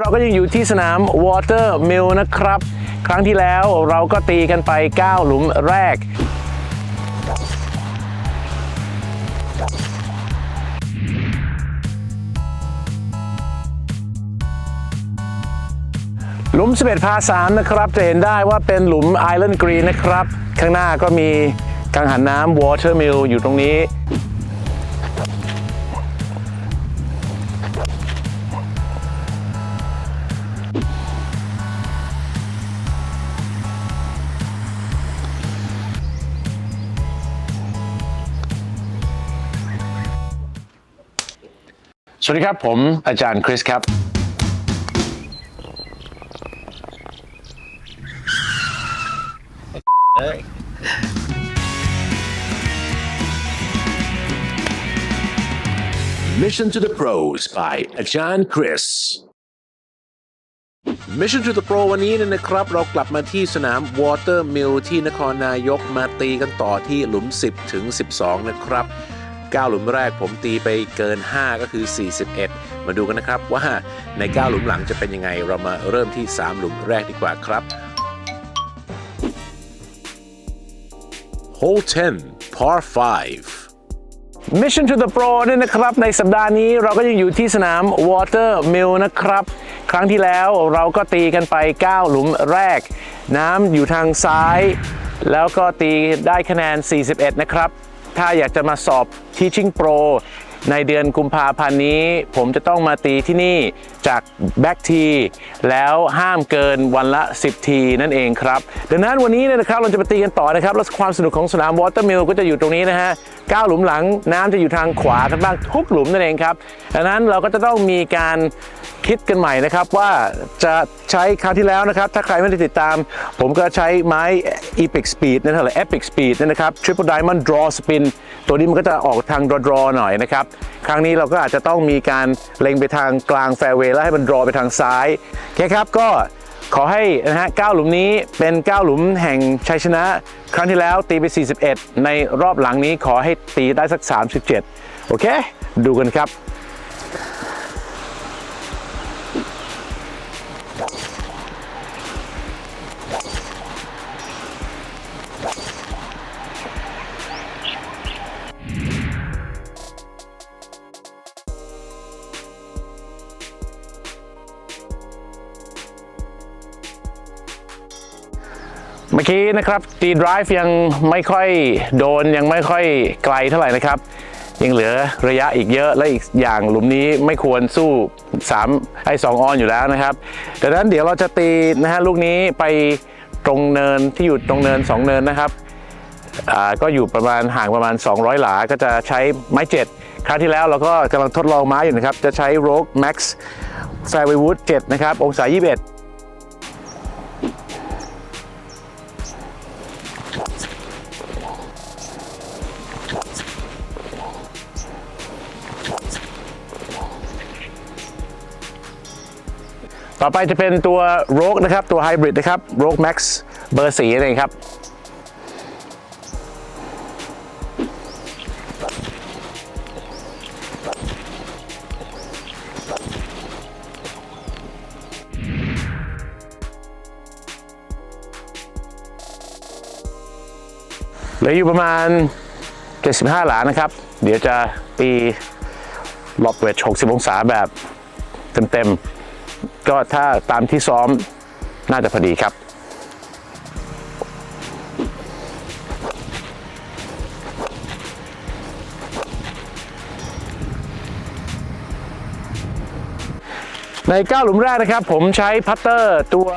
เราก็ยังอยู่ที่สนาม Water Mill นะครับ ครั้งที่แล้วเราก็ตีกันไป 9 หลุมแรก หลุม 11 พา 3 นะครับ จะเห็นได้ว่าเป็นหลุม Island Green นะครับ ข้างหน้าก็มีกังหันน้ำ Water Mill อยู่ตรงนี้ สวัสดีครับผมอาจารย์คริสครับ Mission to the Pros by อาจารย์คริส Mission to the Pro วันนี้เนี่ยนะครับ เรากลับมาที่สนาม Water Mill ที่นครนายกมาตีกันต่อที่หลุม 10 ถึง 12 นะครับ 9 หลุมแรกผมตีไปเกิน 5 ก็คือ 41 มาดูกันนะครับว่าใน 9 หลุมหลังจะเป็นยังไง เรามาเริ่มที่ 3 หลุมแรกดีกว่าครับ Hole 10 Par 5 Mission to the Pro เนี่ยนะครับ ในสัปดาห์นี้เราก็ยังอยู่ที่สนาม Water Mill นะครับ ครั้งที่แล้วเราก็ตีกันไป 9 หลุมแรก น้ำอยู่ทางซ้าย แล้วก็ตีได้คะแนน 41 นะครับ ถ้าอยากจะมาสอบ Teaching Pro ในเดือนกุมภาพันธ์นี้ ผมจะต้องมาตีที่นี่จาก Back T แล้วห้ามเกินวันละ 10 ทีนั่นเองครับ ดังนั้นวันนี้นะครับเราจะมาตีกันต่อนะครับ แล้วความสนุกของสนาม Water Mill ก็จะอยู่ตรงนี้นะฮะ9หลุมหลังน้ำจะอยู่ทางขวากันบ้างทุกหลุมนั่นเองครับดังนั้นเราก็จะต้องมีการคิดกันใหม่นะครับว่าจะใช้คราวที่แล้วนะครับ ถ้าใครไม่ได้ติดตาม ผมก็ใช้ไม้ Epic Speed นั่นแหละ Epic Speed นั่นนะครับ Triple Diamond Draw Spin ตัวนี้มันก็จะออกทาง draw draw หน่อยนะครับครั้งนี้เราก็อาจจะต้องมีการเล็งไปทางกลางแฟร์เวย์แล้วให้มันรอไปทางซ้ายโอเคครับก็ขอให้นะฮะ9หลุมนี้เป็น 9 หลุมแห่งชัยชนะ ครั้งที่แล้วตีไป 41 ในรอบหลังนี้ขอให้ตีได้สัก 37 โอเค ดูกันครับ เมื่อกี้นะครับตี drive ยังไม่ค่อยโดนยังไม่ค่อยไกลเท่าไหร่นะครับ ยังเหลือระยะอีกเยอะและอีกอย่างหลุมนี้ไม่ควรสู้3ไอ้2ออนอยู่แล้วนะครับดังนั้นเดี๋ยวเราจะตีนะฮะลูกนี้ไปตรงเนินที่อยู่ตรงเนิน 2 เนินนะครับก็อยู่ประมาณห่างประมาณ 200 หลา ก็จะใช้ไม้ 7 คราวที่แล้วเราก็กำลังทดลองไม้อยู่นะครับ จะใช้ Rogue Max Fairway Wood 7นะครับ องศา 21 ต่อไปจะเป็นตัว Rogue นะครับ ตัว Hybrid นะครับ Rogue Max เบอร์สีนั่ครับเหลืออยู่ประมาณ 75 หลานะครับ เดี๋ยวจะตีหลบเวท 60 องศาแบบเต็มๆ ก็ถ้าตามที่ซ้อมน่าจะพอดีครับ ใน 9 หลุมแรกนะครับ ผมใช้พัตเตอร์ตัว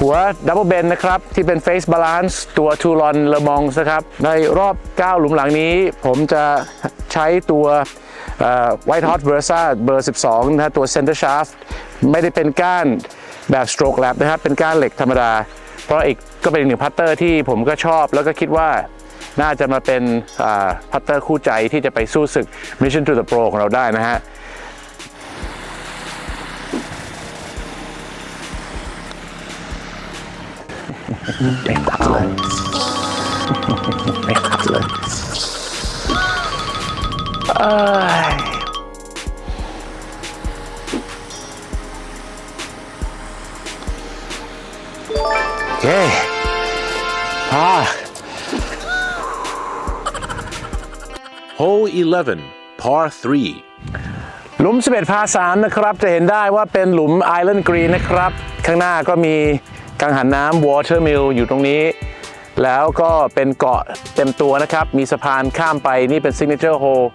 หัวดับเบิลเบนนะครับ ที่เป็น Face Balance ตัว t o u r o n Le Mans นะครับ ในรอบ 9 หลุมหลังนี้ ผมจะใช้ตัว White Hot Versa เบอร์ 12 นะฮะตัว Center Shaft ไม่ได้เป็นก้านแบบ Stroke Lap นะครับเป็นก้านเหล็กธรรมดา เพราะอีกก็เป็นอีกหนึ่งพัตเตอร์ที่ผมก็ชอบแล้วก็คิดว่าน่าจะมาเป็นพัตเตอร์คู่ใจที่จะไปสู้ศึก Mission to the Pro ของเราได้นะฮะไม่ตัดเลยไม่ตัดเลย เอ้ยโอเคพา Hole 11, par 3. หลุม 11 พา3นะครับ จะเห็นได้ว่าเป็นหลุมไอ l a n d Green นะครับ ข้างหน้าก็มีกังหันน้ำ Watermill อยู่ตรงนี้ แล้วก็เป็นเกาะเต็มตัวนะครับ มีสะพานข้ามไปนี่เป็น Signature Hole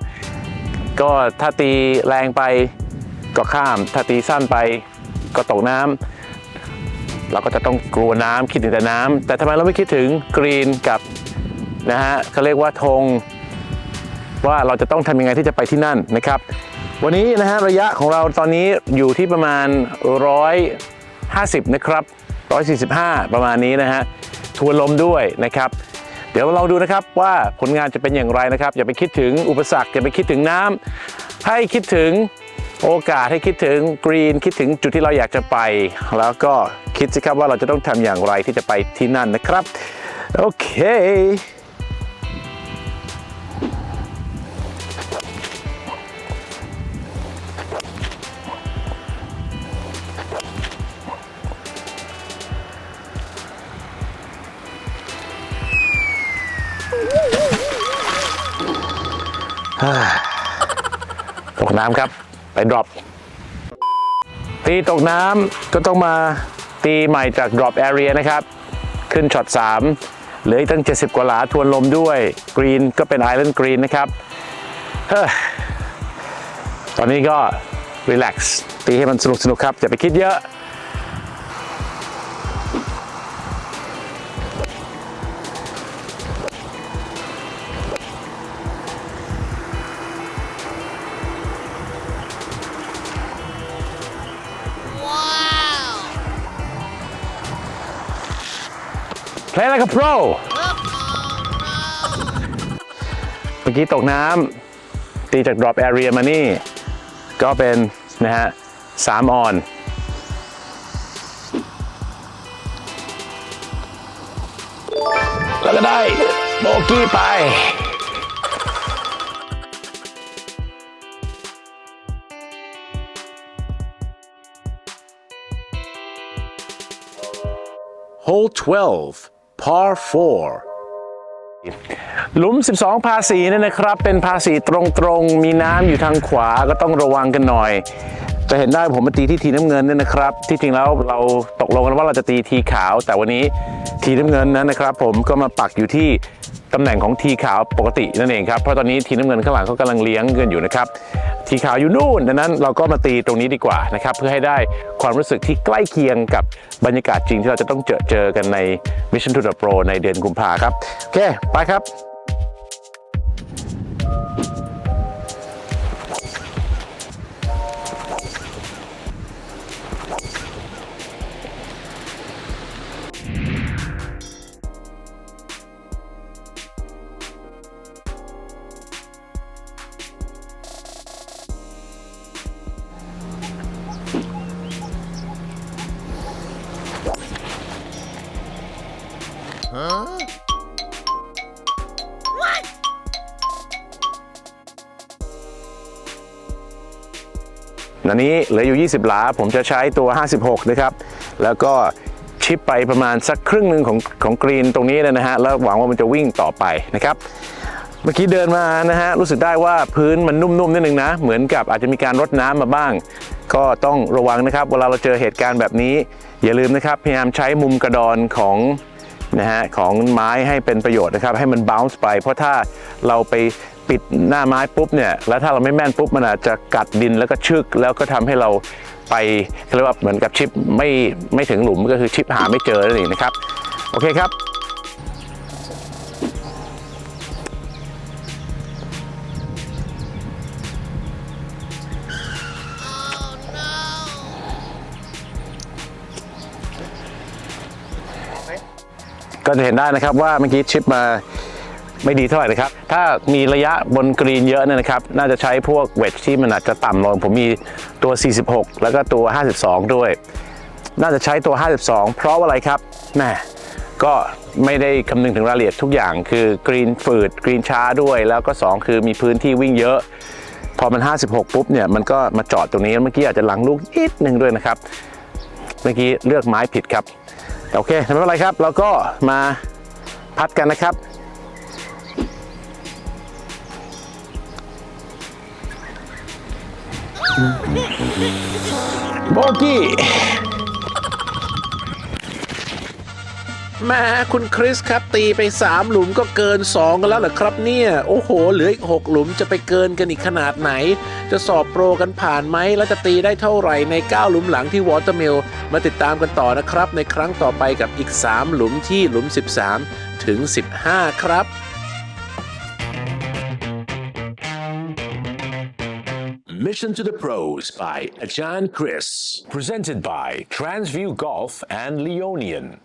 ก็ถ้าตีแรงไปก็ข้าม ถ้าตีสั้นไปก็ตกน้ำเราก็จะต้องกลัวน้ำคิดถึงแต่น้ำแต่ทำไมเราไม่คิดถึงกรีนกับนะฮะเขาเรียกว่าธงว่าเราจะต้องทำยังไงที่จะไปที่นั่นนะครับ วันนี้นะฮะระยะของเราตอนนี้อยู่ที่ประมาณ 150 นะครับ 145 ประมาณนี้นะฮะ ทวนลมด้วยนะครับ เดี๋ยวเราดูนะครับว่าผลงานจะเป็นอย่างไรนะครับ อย่าไปคิดถึงอุปสรรคอย่าไปคิดถึงน้ำให้คิดถึงโอกาสให้คิดถึงกรีนคิดถึงจุดที่เราอยากจะไป แล้วก็คิดสิครับว่าเราจะต้องทำอย่างไรที่จะไปที่นั่นนะครับ โอเค น้ำครับ ไปดรอปตีตกน้ำก็ต้องมาตีใหม่จากดรอปแอเรียนะครับ ขึ้นช็อต 3 เหลืออีกตั้ง 70 กว่าหลาทวนลมด้วยกรีนก็เป็น island green นะครับเฮ้อตอนนี้ก็รีแลกซ์ตีให้มันสนุกสนุกครับ อย่าไปคิดเยอะ Play like a pro เมื่อกี้ตกน้ำตีจาก drop area มานี่ ก็เป็นนะฮะสามออนแล้วก็ได้โบกี้ไป Hole 12, par 4. หลุม 12 ภาษีนี่นะครับ เป็นภาษีตรงๆ มีน้ำอยู่ทางขวาก็ต้องระวังกันหน่อย จะเห็นได้ผมมาตีที่ทีน้ำเงินเนี่ยนะครับ ที่จริงแล้วเราตกลงกันว่าเราจะตีทีขาว แต่วันนี้ทีน้ำเงินนั้นนะครับ ผมก็มาปักอยู่ที่ตำแหน่งของทีขาวปกตินั่นเองครับ เพราะตอนนี้ทีน้ำเงินข้างหลังเขากำลังเลี้ยงเงินอยู่นะครับ ทีขาวอยู่นู่นดังนั้นเราก็มาตีตรงนี้ดีกว่านะครับเพื่อให้ได้ความรู้สึกที่ใกล้เคียงกับบรรยากาศจริงที่เราจะต้องเจอเจอกันใน Mission to the Pro ในเดือนกุมภาครับโอเคไปครับ อันนี้เหลืออยู่ 20 หลา ผมจะใช้ตัว 56 นะครับ แล้วก็ชิปไปประมาณสักครึ่งหนึ่งของของกรีนตรงนี้นะฮะ แล้วหวังว่ามันจะวิ่งต่อไปนะครับ เมื่อกี้เดินมานะฮะ รู้สึกได้ว่าพื้นมันนุ่มๆนิดนึงนะ เหมือนกับอาจจะมีการรดน้ำมาบ้าง ก็ต้องระวังนะครับ เวลาเราเจอเหตุการณ์แบบนี้ อย่าลืมนะครับ พยายามใช้มุมกระดอนของนะฮะของไม้ให้เป็นประโยชน์นะครับ ให้มัน bounce ไป เพราะถ้าเราไป ปิดหน้าไม้ปุ๊บเนี่ยแล้วถ้าเราไม่แม่นปุ๊บมันอาจจะกัดดินแล้วก็ชึกแล้วก็ทำให้เราไปเขาเรียกว่าเหมือนกับชิปไม่ไม่ถึงหลุมก็คือชิปหาไม่เจอนั่นเองนะครับ โอเคครับก็จะเห็นได้นะครับว่าเมื่อกี้ชิปมา ไม่ดีเท่าไหร่นะครับ ถ้ามีระยะบนกรีนเยอะเนี่ยนะครับ น่าจะใช้พวกเวทที่มันอาจจะต่ำลง ผมมีตัว 46 แล้วก็ตัว 52 ด้วย น่าจะใช้ตัว 52 เพราะอะไรครับแม่ก็ไม่ได้คำนึงถึงรายละเอียดทุกอย่าง คือกรีนฝืดกรีนช้าด้วย แล้วก็ 2 คือมีพื้นที่วิ่งเยอะ พอมัน 56 ปุ๊บเนี่ย มันก็มาจอดตรงนี้ เมื่อกี้อาจจะหลังลูกนิดนึงด้วยนะครับ เมื่อกี้เลือกไม้ผิดครับ โอเคไม่เป็นไรครับ เราก็มาพัดกันนะครับ โบกี้แม่คุณคริสครับตีไป 3 หลุมก็เกิน 2 กันแล้วเหรอครับเนี่ย โอ้โห เหลืออีก 6 หลุมจะไปเกินกันอีกขนาดไหน จะสอบโปรกันผ่านไหม แล้วจะตีได้เท่าไหร่ใน 9 หลุมหลังที่วอเตอร์มิลมาติดตามกันต่อนะครับ ในครั้งต่อไปกับอีก 3 หลุมที่หลุม 13 ถึง 15 ครับ Mission to the Pros by Ajahn Chris. Presented by Transview Golf and Leonian.